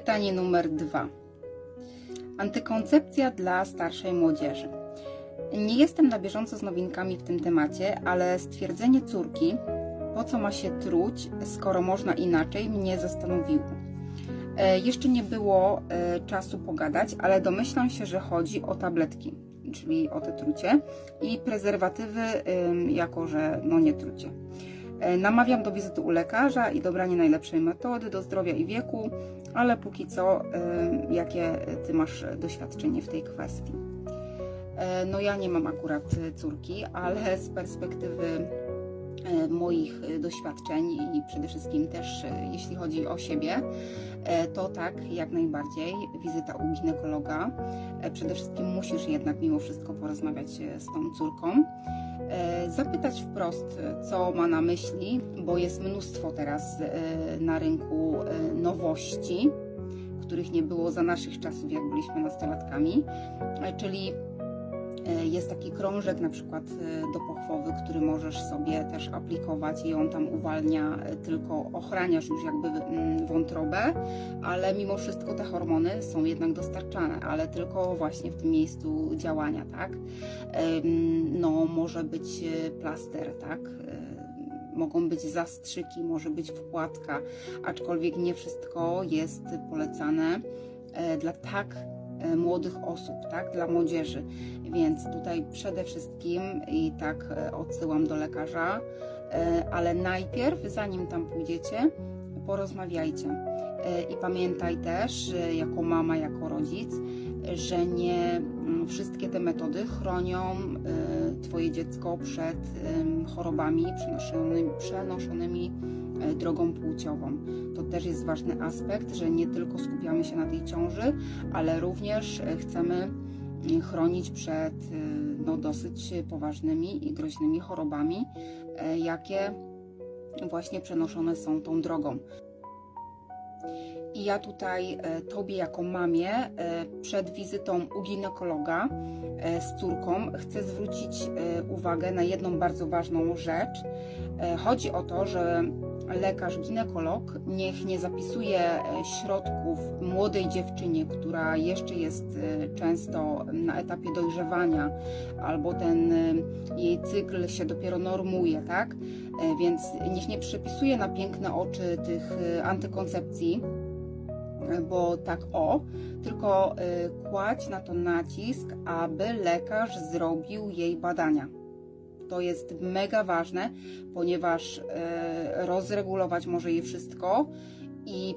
Pytanie numer dwa. Antykoncepcja dla starszej młodzieży. Nie jestem na bieżąco z nowinkami w tym temacie, ale stwierdzenie córki, po co ma się truć, skoro można inaczej, mnie zastanowiło. E, Jeszcze nie było e, czasu pogadać, ale domyślam się, że chodzi o tabletki, czyli o te trucie i prezerwatywy, jako że no nie trucie. E, Namawiam do wizyty u lekarza i dobrania najlepszej metody do zdrowia i wieku, ale póki co, ym, jakie Ty masz doświadczenie w tej kwestii? E, No ja nie mam akurat e, córki, ale z perspektywy e, moich e, doświadczeń i przede wszystkim też e, jeśli chodzi o siebie, e, to tak, jak najbardziej. Wizyta u ginekologa. E, Przede wszystkim musisz jednak mimo wszystko porozmawiać e, z tą córką, e, zapytać wprost, e, co ma na myśli, bo jest mnóstwo teraz e, na rynku e, nowości, których nie było za naszych czasów, jak byliśmy nastolatkami, E, czyli E, Jest taki krążek na przykład e, do pochwowy, który możesz sobie też aplikować i on tam uwalnia, e, tylko ochraniasz już jakby mm, wątrobę, ale mimo wszystko te hormony są jednak dostarczane, ale tylko właśnie w tym miejscu działania, tak? No może być e, plaster, tak? E, Mogą być zastrzyki, może być wkładka, aczkolwiek nie wszystko jest polecane e, dla tak e, młodych osób, tak, dla młodzieży. Więc tutaj przede wszystkim i tak e, odsyłam do lekarza, e, ale najpierw, zanim tam pójdziecie, porozmawiajcie. E, I pamiętaj też, jako mama, jako rodzic, że nie mm, wszystkie te metody chronią e, Twoje dziecko przed chorobami przenoszonymi, przenoszonymi e, drogą płciową. To też jest ważny aspekt, że nie tylko skupiamy się na tej ciąży, ale również e, chcemy mm, chronić przed e, no, dosyć poważnymi i groźnymi chorobami, jakie właśnie przenoszone są tą drogą. I ja tutaj e, Tobie jako mamie e, przed wizytą u ginekologa e, z córką chcę zwrócić uwagę na jedną bardzo ważną rzecz. Chodzi o to, że lekarz ginekolog niech nie zapisuje e, środków młodej dziewczynie, która jeszcze jest e, często na etapie dojrzewania, albo ten e, jej cykl się dopiero normuje, tak? Więc niech nie przepisuje na piękne oczy tych antykoncepcji, bo tak o, tylko kładź na to nacisk, aby lekarz zrobił jej badania. To jest mega ważne, ponieważ e, rozregulować może je wszystko i